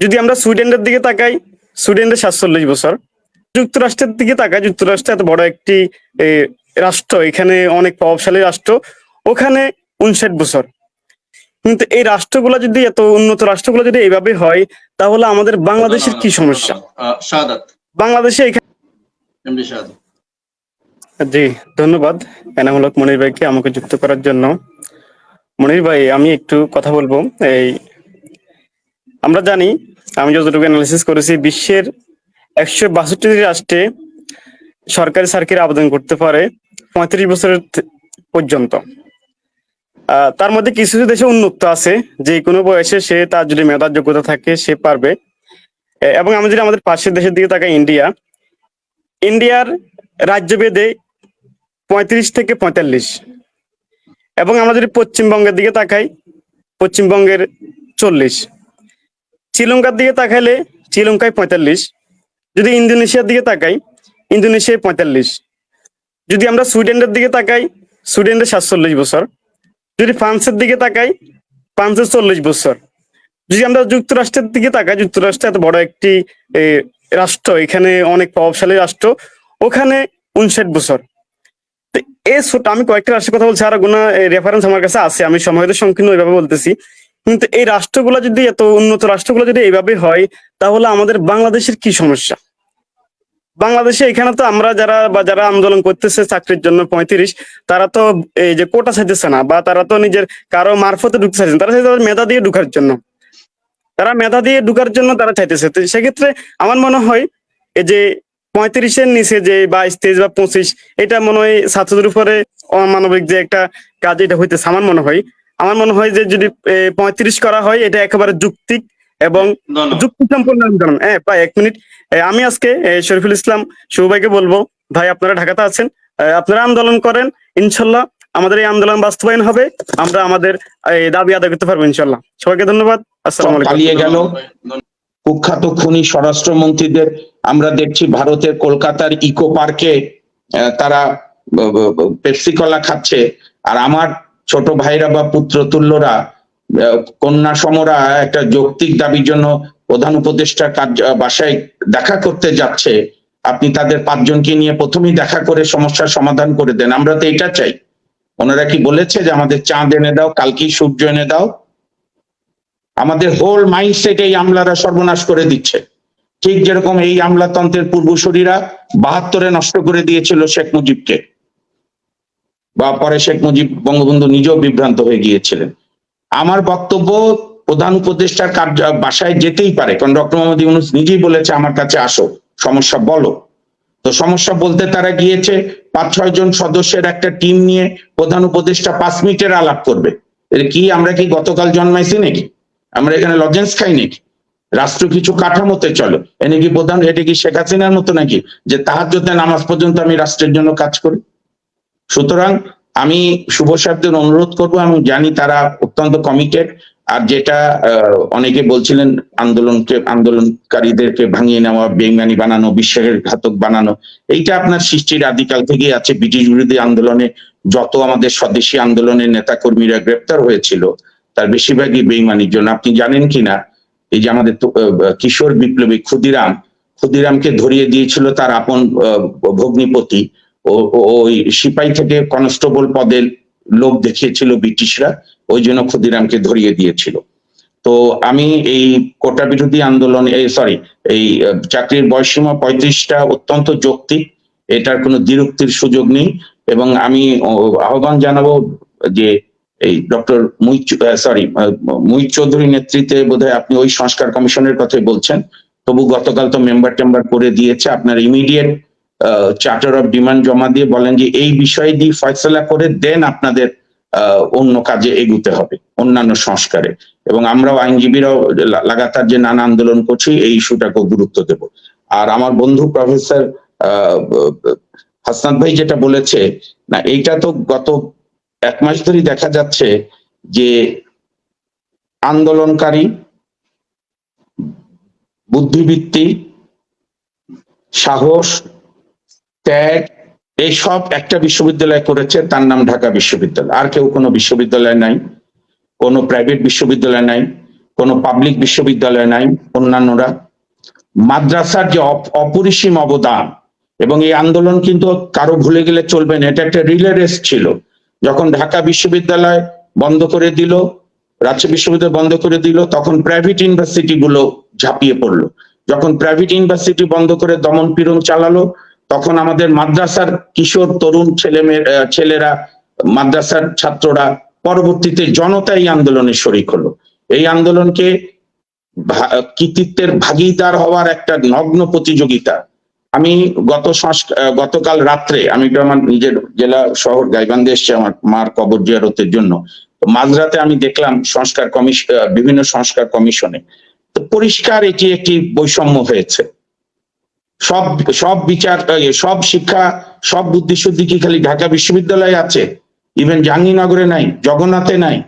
যদি আমরা সুইডেনের দিকে তাকাই সুইডেনের সাতচল্লিশ বছর যুক্তরাষ্ট্রের দিকে তাকাই যুক্তরাষ্ট্র এত বড় একটি রাষ্ট্র এখানে অনেক প্রভাবশালী রাষ্ট্র ওখানে উনষাট বছর। কিন্তু এই রাষ্ট্রগুলো যদি এত উন্নত রাষ্ট্রগুলো যদি এইভাবে হয় তাহলে আমাদের বাংলাদেশের কি সমস্যা? বাংলাদেশে জি ধন্যবাদ এনামূলক মনির ভাইকে আমাকে যুক্ত করার জন্য। মনির ভাই আমি একটু কথা বলব এই আমরা জানি, আমি যতটুকু অ্যানালিসিস করেছি, বিশ্বের একশো বাষট্টি রাষ্ট্রে সরকারি সার্কিট আবেদন করতে পারে পঁয়ত্রিশ বছরের পর্যন্ত। তার মধ্যে কিছু কিছু দেশে উন্মুক্ত আছে, যে কোনো বয়সে সে তার যদি মেধার যোগ্যতা থাকে, সে পারবে। এবং আমি যদি আমাদের পাশের দেশের দিকে তাকাই, ইন্ডিয়া। ইন্ডিয়ার রাজ্য রাজ্যভেদে পঁয়ত্রিশ থেকে পঁয়তাল্লিশ। এবং আমরা যদি পশ্চিমবঙ্গের দিকে তাকাই, পশ্চিমবঙ্গের চল্লিশ। শ্রীলঙ্কার দিকে তাকাইলে শ্রীলঙ্কায় পঁয়তাল্লিশ। যদি ইন্দোনেশিয়ার দিকে তাকাই ইন্দোনেশিয়ায় পঁয়তাল্লিশ। যদি আমরা সুইডেনের দিকে তাকাই সুইডেনের সাতচল্লিশ বছর। যদি ফ্রান্সের দিকে তাকাই ফ্রান্সের চল্লিশ বছর। যদি আমরা যুক্তরাষ্ট্রের দিকে তাকাই যুক্তরাষ্ট্র এত বড় একটি এ, রাষ্ট্র এখানে অনেক প্রভাবশালী রাষ্ট্র ওখানে উনষাট বছর। এই ছোট আমি কয়েকটা রাষ্ট্রের কথা বলছি আর গুণা রেফারেন্স আমার কাছে আছে আমি সময়তে সংকীর্ণ ওইভাবে বলতেছি। কিন্তু এই রাষ্ট্রগুলো যদি এত উন্নত রাষ্ট্রগুলো যদি এইভাবে হয়, তাহলে আমাদের বাংলাদেশের কি সমস্যা? বাংলাদেশে এখানে তো আমরা যারা বা যারা আন্দোলন করতেছে চাকরির জন্য পঁয়ত্রিশ, তারা তো এই যে কোটা চাইতেছে না, বা তারা তো নিজের কারও মারফতে ঢুকতে চাইছে। তারা চাইছে মেধা দিয়ে ঢুকার জন্য। তারা মেধা দিয়ে ঢুকার জন্য তারা চাইতেছে। তো সেক্ষেত্রে আমার মনে হয় এই যে পঁয়ত্রিশের নিচে যে বাইশ, তেইশ বা পঁচিশ, এটা মনে হয় ছাত্রদের উপরে অমানবিক যে একটা কাজ এটা হইতেছে আমার মনে হয়। আমার মনে হয় যে যদি পঁয়ত্রিশ করা হয় এটা একেবারে যুক্তিক এবং যুক্তি সম্পন্ন আন্দোলন হ্যাঁ প্রায় এক মিনিট। আমি আজকে শরীফুল ইসলাম শুভ ভাইকে বলব ভাই আপনারা ঢাকাতে আছেন আপনারা আন্দোলন করেন ইনশাল্লাহ আমাদের এই আন্দোলন বাস্তবায়ন হবে আমরা আমাদের এই দাবি আদায় করতে পারব ইনশাল্লাহ। সবাইকে ধন্যবাদ আসসালাম পালিয়ে গেল। কুখ্যাত খুনি স্বরাষ্ট্রমন্ত্রীদের আমরা দেখছি ভারতের কলকাতার ইকো পার্কে আহ, তারা পেপসি কলা খাচ্ছে। আর আমার ছোট ভাইরা বা পুত্র তুল্যরা আহ, কন্যা সমরা একটা যৌক্তিক দাবির জন্য প্রধান উপদেষ্টার কার্য বাসায় দেখা করতে যাচ্ছে আপনি তাদের পাঁচজনকে নিয়ে প্রথমেই দেখা করে সমস্যার সমাধান করে দেন। আমরা তো এটা চাই। ওনারা কি বলেছে যে আমাদের চাঁদ এনে দাও কালকেই সূর্য এনে দাও? আমাদের হোল মাইন্ডসেট এই আমলারা সর্বনাশ করে দিচ্ছে। ঠিক যেরকম এই আমলাতন্ত্রের পূর্বসূরীরা বাহাত্তরে নষ্ট করে দিয়েছিল শেখ মুজিবকে। বা পরে শেখ মুজিব বঙ্গবন্ধু নিজেও বিভ্রান্ত হয়ে গিয়েছিলেন। আমার বক্তব্য প্রধান উপদেষ্টার কার্য, বাসায় যেতেই পারে, কারণ ডক্টর মোহাম্মদ ইউনুস নিজেই বলেছে, আমার কাছে আসো, সমস্যা বলো। তো সমস্যা বলতে তারা গিয়েছে, পাঁচ, ছয় জন সদস্যের একটা টিম নিয়ে প্রধান উপদেষ্টা পাঁচ মিনিটের আলাপ করবে। কি, আমরা কি গতকাল জন্মাইছি নাকি? আমরা এখানে লজেন্স খাই নাকি? রাষ্ট্র কিছু কাঠামোতে চলে। এনে কি প্রধান এটা কি শেখ হাসিনার মতো নাকি? যে তাহার নামাজ পর্যন্ত আমি রাষ্ট্রের জন্য কাজ করি? সুতরাং আমি শুভ সাহেবদের অনুরোধ করব, আমি জানি তারা অত্যন্ত কমিটেড আর যেটা অনেকে বলছিলেন আন্দোলনকে, আন্দোলনকারীদেরকে ভাঙিয়ে নেওয়া বেঙ্গানি বানানো, বিশ্বাসের ঘাতক বানানো, এইটা আপনার সৃষ্টির আদিকাল থেকেই আছে। ব্রিটিশ বিরোধী আন্দোলনে যত আমাদের স্বদেশী আন্দোলনের নেতাকর্মীরা গ্রেপ্তার হয়েছিল, তার বেশিরভাগই বেইমানির জন্য। আপনি জানেন কিনা, এই যে আমাদের কিশোর বিপ্লবী ক্ষুদিরাম, ক্ষুদিরামকে ধরিয়ে দিয়েছিল তার আপন ভগ্নিপতি ওই সিপাই থেকে কনস্টেবল পদের লোক দেখিয়েছিল ব্রিটিশরা, ওই জন্য ক্ষুদিরামকে ধরিয়ে দিয়েছিল। তো আমি এই কোটা বিরোধী আন্দোলন, এই সরি এই চাকরির বয়সীমা পঁয়ত্রিশটা অত্যন্ত যৌক্তিক, এটার কোনো দ্বিরুক্তির সুযোগ নেই এবং আমি আহ্বান জানাব যে এই ডক্টর মুই সরি মুই চৌধুরী নেতৃত্বে বোধহয় আপনি ওই সংস্কার কমিশনের কথাই বলছেন। তবু গতকাল তো মেম্বার টেম্বার করে দিয়েছে, আপনার ইমিডিয়েট চার্টার অফ ডিমান্ড জমা দিয়ে বলেন যে এই বিষয় দিয়ে ফয়সলা করে দেন আপনাদের অন্য কাজে এগুতে হবে, অন্যান্য সংস্কারে। এবং আমরাও আইনজীবীরাও লাগাতার যে নানা আন্দোলন করছি, এই ইস্যুটাকেও গুরুত্ব দেব। আর আমার বন্ধু প্রফেসর হাসনাত ভাই যেটা বলেছে, না, এইটা তো গত এক মাস ধরেই দেখা যাচ্ছে যে আন্দোলনকারী, বুদ্ধিবৃত্তি, সাহস ত্যাগ এইসব একটা বিশ্ববিদ্যালয় করেছে, তার নাম ঢাকা বিশ্ববিদ্যালয়। আর কেউ কোনো বিশ্ববিদ্যালয় নাই, কোনো প্রাইভেট বিশ্ববিদ্যালয় নাই, কোনো পাবলিক বিশ্ববিদ্যালয় নাই, অন্যান্যরা। মাদ্রাসার যে অপ- অপরিসীম অবদান, এবং এই আন্দোলন কিন্তু কারও ভুলে গেলে চলবে না, এটা একটা রিলে রেস ছিল। যখন ঢাকা বিশ্ববিদ্যালয় বন্ধ করে দিল রাজশাহী বিশ্ববিদ্যালয় বন্ধ করে দিল, তখন প্রাইভেট ইউনিভার্সিটি গুলো ঝাঁপিয়ে পড়ল। যখন প্রাইভেট ইউনিভার্সিটি বন্ধ করে দমন পীড়ন চালালো তখন আমাদের মাদ্রাসার কিশোর তরুণ ছেলে ছেলেরা, মাদ্রাসার ছাত্ররা পরবর্তীতে জনতা এই আন্দোলনে শরিক হলো। এই আন্দোলনকে কৃতিত্বের ভাগিদার হওয়ার একটা নগ্ন প্রতিযোগিতা। আমি গত গতকাল রাত্রে, আমি আমার নিজের জেলা শহর গাইবান্ধে এসেছি আমার মার কবর জিয়ারতের জন্য মাঝরাতে আমি দেখলাম সংস্কার কমিশন বিভিন্ন সংস্কার কমিশনে। তো পরিষ্কার এটি একটি বৈষম্য হয়েছে। সব সব বিচার সব শিক্ষা, সব বুদ্ধি শুদ্ধি কি খালি ঢাকা বিশ্ববিদ্যালয়ে আছে? ইভেন জাহাঙ্গীরনগরে নাই, জগন্নাথে নাই।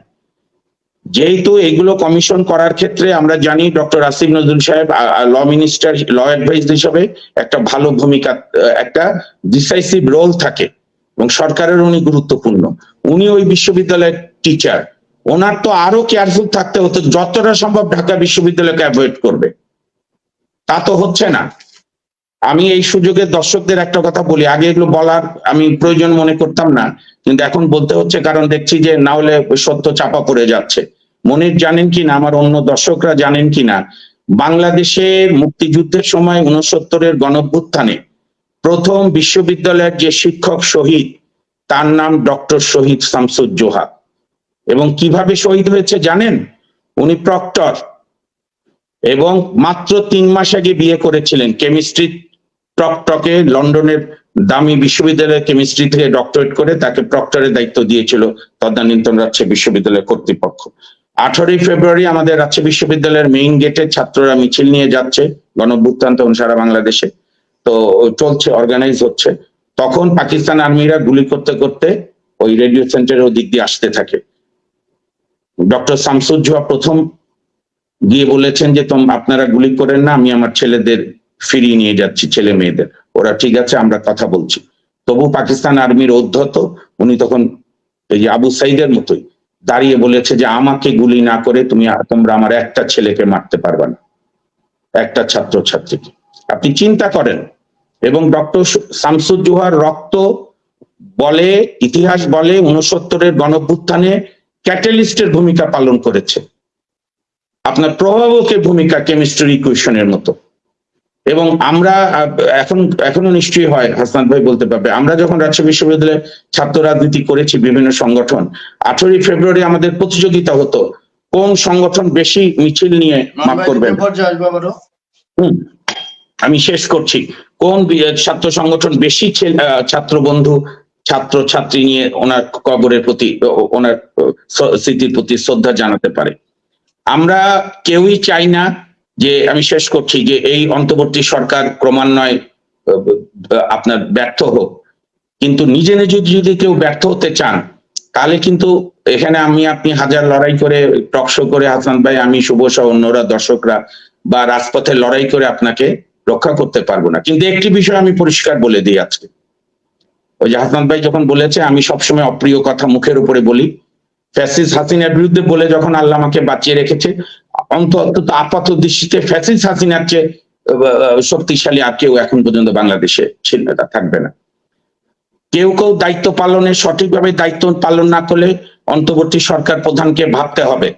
যেহেতু এগুলো কমিশন করার ক্ষেত্রে আমরা জানি ডক্টর আসিফ নজরুল সাহেব ল মিনিস্টার ল অ্যাডভাইস হিসাবে একটা ভালো ভূমিকা একটা ডিসাইসিভ রোল থাকে এবং সরকারের উনি গুরুত্বপূর্ণ। উনি ওই বিশ্ববিদ্যালয়ের টিচার ওনার তো আরও কেয়ারফুল থাকতে হতো, যতটা সম্ভব ঢাকা বিশ্ববিদ্যালয়কে অ্যাভয়েড করবে। তা তো হচ্ছে না। আমি এই সুযোগে দর্শকদের একটা কথা বলি। আগে এগুলো বলার আমি প্রয়োজন মনে করতাম না। কিন্তু এখন বলতে হচ্ছে, কারণ দেখছি যে না হলে সত্য চাপা পড়ে যাচ্ছে। মনির জানেন কি না? আমার অন্য দর্শকরা জানেন কি না? বাংলাদেশে মুক্তিযুদ্ধের সময় উনসত্তরের গণভ্যুত্থানে প্রথম বিশ্ববিদ্যালয়ের যে শিক্ষক শহীদ, তার নাম ডক্টর শহীদ শামসুজ্জোহা এবং কীভাবে শহীদ হয়েছে জানেন? উনি প্রক্টর এবং মাত্র তিন মাস আগে বিয়ে করেছিলেন কেমিস্ট্রি টকটকে লন্ডনের দামি বিশ্ববিদ্যালয়ের কেমিস্ট্রি থেকে ডক্টরেট করে তাকে প্রক্টরের দায়িত্ব দিয়েছিল তদানীন্তন রাজশাহী বিশ্ববিদ্যালয়ের কর্তৃপক্ষ। আঠারোই ফেব্রুয়ারি আমাদের রাজশাহী বিশ্ববিদ্যালয়ের মেইন গেটে ছাত্ররা মিছিল নিয়ে যাচ্ছে, গণভ্যুত্থান সারা বাংলাদেশে। তো চলছে অর্গানাইজ হচ্ছে। তখন পাকিস্তান আর্মিরা গুলি করতে করতে ওই রেডিও সেন্টারের ওদিক দিয়ে আসতে থাকে। ডক্টর শামসুজ্জোহা প্রথম গিয়ে বলেছেন যে, তোম, আপনারা গুলি করেন না, আমি আমার ছেলেদের ফিরিয়ে নিয়ে যাচ্ছি ছেলে মেয়েদের। ওরা ঠিক আছে, আমরা কথা বলছি। তবু পাকিস্তান আর্মির অধ্যত উনি তখন এই আবু সাইদের মতোই দাঁড়িয়ে বলেছে যে, আমাকে গুলি না করে তুমি তোমরা আমার একটা ছেলেকে মারতে পারবে না। একটা ছাত্র ছাত্রীকে আপনি চিন্তা করেন, এবং ডক্টর শামসুজ্জোহার রক্ত বলে, ইতিহাস বলে উনসত্তরের গণভ্যুত্থানে ক্যাটালিস্টের ভূমিকা পালন করেছে। আপনার প্রভাবকের ভূমিকা কেমিস্ট্রি ইকুয়েশনের মতো। এবং আমরা এখন এখনও নিশ্চয়ই হয় হাসনাত ভাই বলতে পারবে। আমরা যখন রাজশাহী বিশ্ববিদ্যালয়ে ছাত্র রাজনীতি করেছি বিভিন্ন সংগঠন আঠারোই ফেব্রুয়ারি আমাদের প্রতিযোগিতা হতো। কোন সংগঠন বেশি মিছিল নিয়ে মাফ করবেন আমি শেষ করছি। কোন ছাত্র সংগঠন বেশি ছাত্র বন্ধু ছাত্র ছাত্রী নিয়ে ওনার কবরের প্রতি ওনার স্মৃতির প্রতি শ্রদ্ধা জানাতে পারে? আমরা কেউই চাই না যে আমি শেষ করছি যে এই অন্তর্বর্তী সরকার ক্রমান্বয়ে আপনার ব্যর্থ হোক। কিন্তু নিজে নিজে যদি কেউ ব্যর্থ হতে চান, তাহলে কিন্তু এখানে আমি, আপনি হাজার লড়াই করে টকশো করে হাসান ভাই, আমি শুভ সহ অন্যরা, দর্শকরা বা রাজপথে লড়াই করে আপনাকে রক্ষা করতে পারব না। কিন্তু একটি বিষয় আমি পরিষ্কার বলে দিই আজকে। ওই যে হাসান ভাই যখন বলেছে, আমি সবসময় অপ্রিয় কথা মুখের উপরে বলি। ফ্যাসিস হাসিনার বিরুদ্ধে বলে যখন আল্লাহ আমাকে বাঁচিয়ে রেখেছে অন্তত আপাত দৃষ্টিতে ফ্যাসিস হাসিনার চেয়ে শক্তিশালী আর কেউ এখন পর্যন্ত বাংলাদেশে ছিল না, থাকবে না। কেউ কেউ দায়িত্ব পালনে সঠিকভাবে দায়িত্ব পালন না করলে অন্তর্বর্তী সরকার প্রধানকে ভাবতে হবে।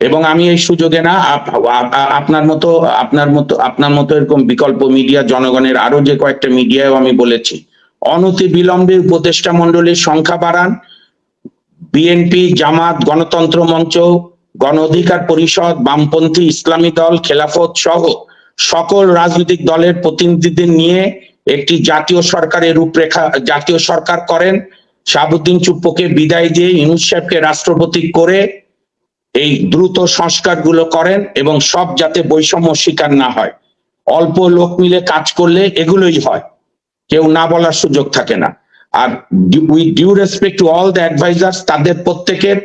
এবং আমি এই সুযোগে না আপ- আপ- আপনার মতো আপনার মতো আপনার মতো এরকম বিকল্প মিডিয়া জনগণের আরও যে কয়েকটা মিডিয়াও আমি বলেছি। অনতি বিলম্বে উপদেষ্টা মন্ডলীর সংখ্যা বাড়ান। বিএনপি জামাত গণতন্ত্র মঞ্চ গণ অধিকার পরিষদ, বামপন্থী ইসলামী দল, খেলাফত সহ সকল রাজনৈতিক দলের প্রতিনিধিদের নিয়ে একটি জাতীয় সরকারের রূপরেখা, জাতীয় সরকার করেন। শাহাবুদ্দিন চুপ্পকে বিদায় দিয়ে ইউনুস সাহেবকে রাষ্ট্রপতি করে এই দ্রুত সংস্কারগুলো করেন এবং সব যাতে বৈষম্য শিকার না হয়। অল্প লোক মিলে কাজ করলে এগুলোই হয়। কেউ না বলার সুযোগ থাকে না। আর with due respect to all the advisers তাদের প্রত্যেকের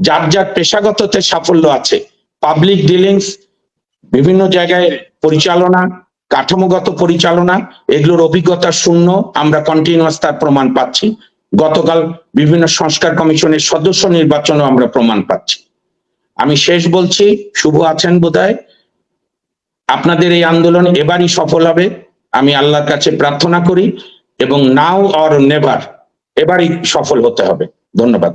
যার যার পেশাগততে সাফল্য আছে। পাবলিক ডিলিংস বিভিন্ন জায়গায় পরিচালনা, কাঠামোগত পরিচালনা, এগুলোর অভিজ্ঞতা শূন্য, আমরা কন্টিনিউয়াস তার প্রমাণ পাচ্ছি। গতকাল বিভিন্ন সংস্কার কমিশনের সদস্য নির্বাচনও আমরা প্রমাণ পাচ্ছি। আমি শেষ বলছি, শুভ আছেন বোধহয়? আপনাদের এই আন্দোলন এবারই সফল হবে, আমি আল্লাহর কাছে প্রার্থনা করি, এবং নাও অর নেভার, এবারই সফল হতে হবে। ধন্যবাদ।